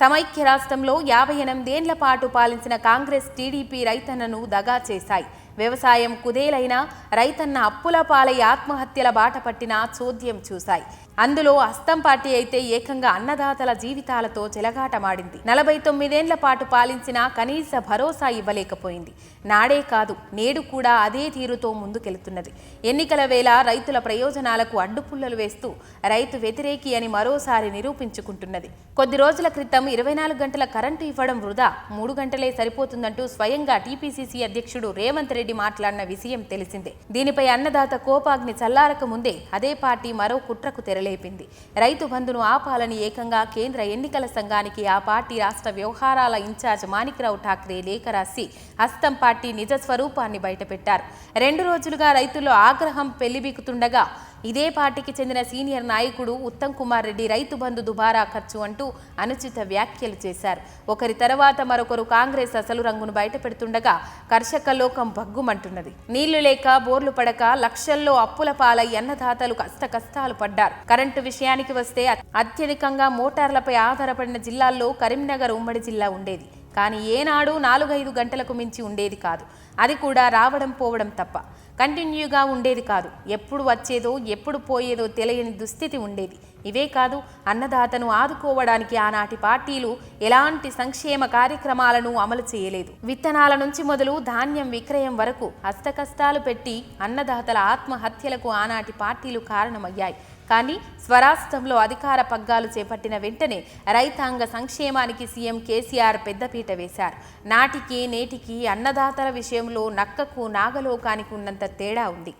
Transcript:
సమైక్య రాష్ట్రంలో యాభై ఎనిమిదేండ్ల పాటు పాలించిన కాంగ్రెస్ టీడీపీ రైతన్నను దగా చేశాయి. వ్యవసాయం కుదేలైనా రైతన్న అప్పుల పాలై ఆత్మహత్యల బాట పట్టిన చోద్యం చూశాయి. అందులో అస్తం పార్టీ అయితే ఏకంగా అన్నదాతల జీవితాలతో చెలగాటమాడింది. నలభై తొమ్మిదేండ్ల పాటు పాలించిన కనీస భరోసా ఇవ్వలేకపోయింది. నాడే కాదు నేడు కూడా అదే తీరుతో ముందుకెళ్తున్నది. ఎన్నికల వేళ రైతుల ప్రయోజనాలకు అడ్డుపుల్లలు వేస్తూ రైతు వ్యతిరేకి అని మరోసారి నిరూపించుకుంటున్నది. కొద్ది రోజుల క్రితం ఇరవై నాలుగు గంటల కరెంటు ఇవ్వడం వృధా. మూడు గంటలే సరిపోతుందంటూ స్వయంగా టీపీసీసీ అధ్యక్షుడు రేవంత్ రెడ్డి మాట్లాడిన విషయం తెలిసిందే. దీనిపై అన్నదాత కోపాగ్ని చల్లారక ముందే అదే పార్టీ మరో కుట్రకు తెరలేపింది. రైతు బంధును ఆపాలని ఏకంగా కేంద్ర ఎన్నికల సంఘానికి ఆ పార్టీ రాష్ట్ర వ్యవహారాల ఇన్ఛార్జ్ మాణిక్రావు ఠాక్రే లేఖ రాసి హస్తం పార్టీ నిజ స్వరూపాన్ని బయటపెట్టారు. రెండు రోజులుగా రైతుల్లో ఆగ్రహం పెళ్ళిబీకుతుండగా ఇదే పార్టీకి చెందిన సీనియర్ నాయకుడు ఉత్తమ్ కుమార్ రెడ్డి రైతు బంధు దుబారా ఖర్చు అంటూ అనుచిత వ్యాఖ్యలు చేశారు. ఒకరి తర్వాత మరొకరు కాంగ్రెస్ అసలు రంగును బయటపెడుతుండగా కర్షక లోకం భగ్గుమంటున్నది నీళ్ళు లేక బోర్లు పడక లక్షల్లో అప్పుల పాలై అన్నదాతలు కష్ట కష్టాలు పడ్డారు. కరెంటు విషయానికి వస్తే అత్యధికంగా మోటార్లపై ఆధారపడిన జిల్లాల్లో కరీంనగర్ ఉమ్మడి జిల్లా ఉండేది. కానీ ఏనాడు నాలుగైదు గంటలకు మించి ఉండేది కాదు. అది కూడా రావడం పోవడం తప్ప. కంటిన్యూగా ఉండేది కాదు. ఎప్పుడు వచ్చేదో ఎప్పుడు పోయేదో తెలియని దుస్థితి ఉండేది. ఇవే కాదు అన్నదాతను ఆదుకోవడానికి ఆనాటి పార్టీలు ఎలాంటి సంక్షేమ కార్యక్రమాలను అమలు చేయలేదు. విత్తనాల నుంచి మొదలు ధాన్యం విక్రయం వరకు హస్తకష్టాలు పెట్టి అన్నదాతల ఆత్మహత్యలకు ఆనాటి పార్టీలు కారణమయ్యాయి. కానీ స్వరాష్ట్రంలో అధికార పగ్గాలు చేపట్టిన వెంటనే రైతాంగ సంక్షేమానికి సీఎం కేసీఆర్ పెద్దపీట వేశారు. నాటికి నేటికి అన్నదాతల విషయంలో నక్కకు నాగలోకానికి ఉన్నంత తేడా ఉంది.